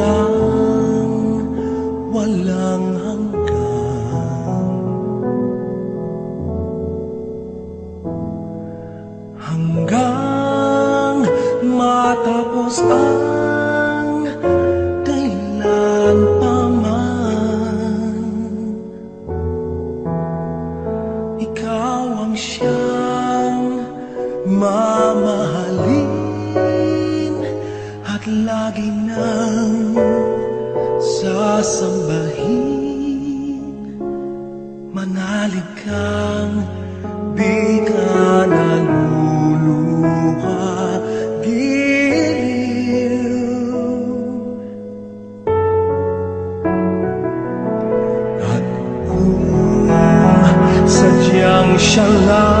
ng walang hanggan. Hanggang matapos ang kailan pa man. Ikaw ang siyang mamahalin At lagi nang sasambahin. Manalig kang di ka naluluha giliw. At kung sadyang siya lang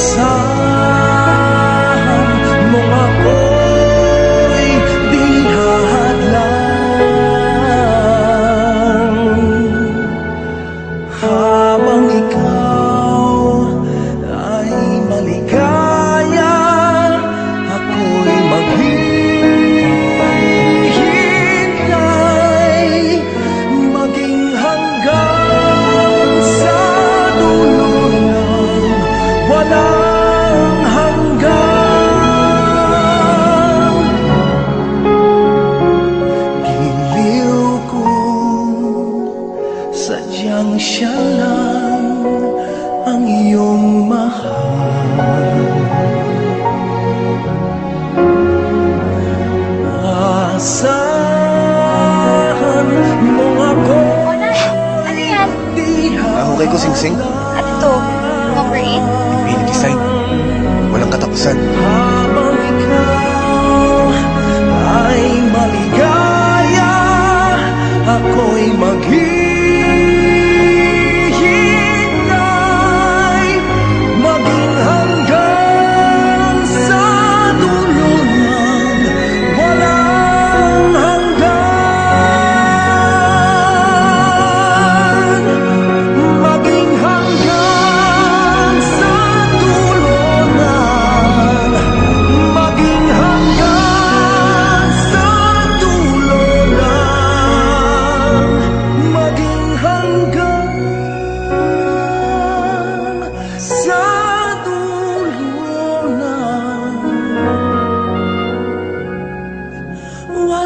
Asahan sadyang siya lang ang iyong mahal Asahan mo ako Ano yan? Nahukay ko, Singsing. At ito, number 8. Piling design. Walang katapusan. Habang ikaw ay maligaya Ako'y maghihintay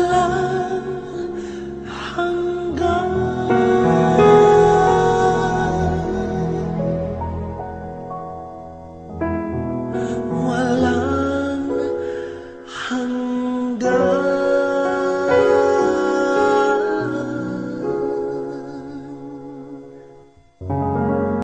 了。